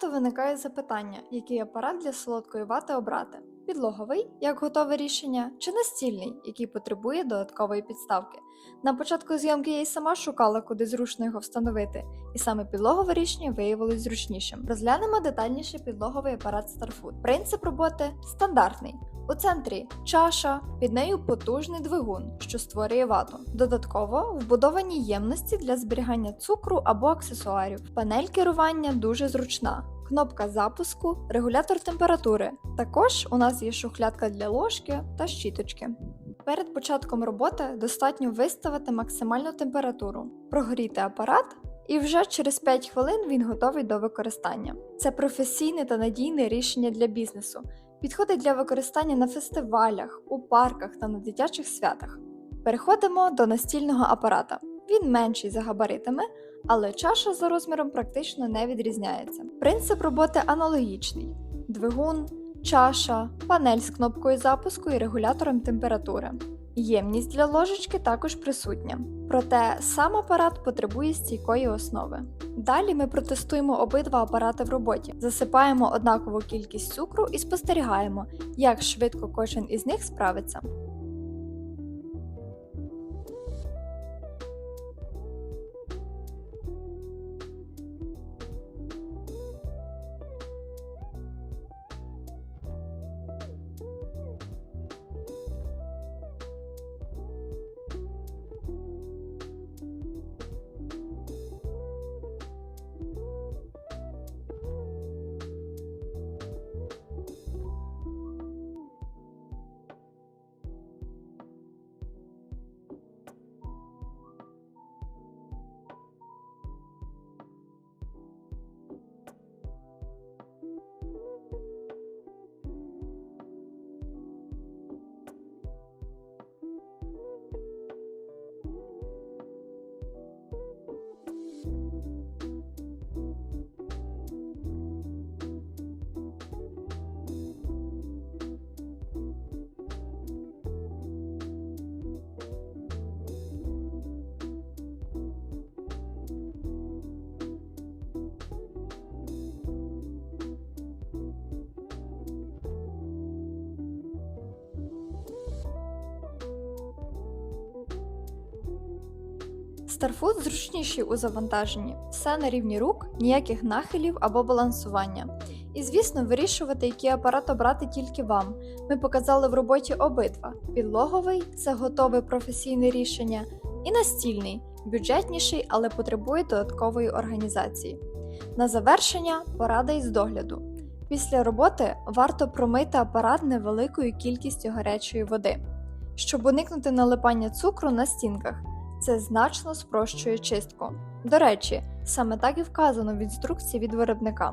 Часто виникає запитання, який апарат для солодкої вати обрати: підлоговий, як готове рішення, чи настільний, який потребує додаткової підставки. На початку зйомки я й сама шукала, куди зручно його встановити, і саме підлогове рішення виявилось зручнішим. Розглянемо детальніше підлоговий апарат Starfood. Принцип роботи стандартний. У центрі чаша, під нею потужний двигун, що створює вату. Додатково вбудовані ємності для зберігання цукру або аксесуарів. Панель керування дуже зручна. Кнопка запуску, регулятор температури. Також у нас є шухлядка для ложки та щіточки. Перед початком роботи достатньо виставити максимальну температуру, прогріти апарат, і вже через 5 хвилин він готовий до використання. Це професійне та надійне рішення для бізнесу. Підходить для використання на фестивалях, у парках та на дитячих святах. Переходимо до настільного апарата. Він менший за габаритами, але чаша за розміром практично не відрізняється. Принцип роботи аналогічний: двигун, чаша, панель з кнопкою запуску і регулятором температури. Ємність для ложечки також присутня, проте сам апарат потребує стійкої основи. Далі ми протестуємо обидва апарати в роботі, засипаємо однакову кількість цукру і спостерігаємо, як швидко кожен із них справиться. Starfood зручніший у завантаженні, все на рівні рук, ніяких нахилів або балансування. І звісно, вирішувати, який апарат обрати тільки вам. Ми показали в роботі обидва: підлоговий це готове професійне рішення, і настільний, бюджетніший, але потребує додаткової організації. На завершення порада із догляду. Після роботи варто промити апарат невеликою кількістю гарячої води, щоб уникнути налипання цукру на стінках. Це значно спрощує чистку. До речі, саме так і вказано в інструкції від виробника.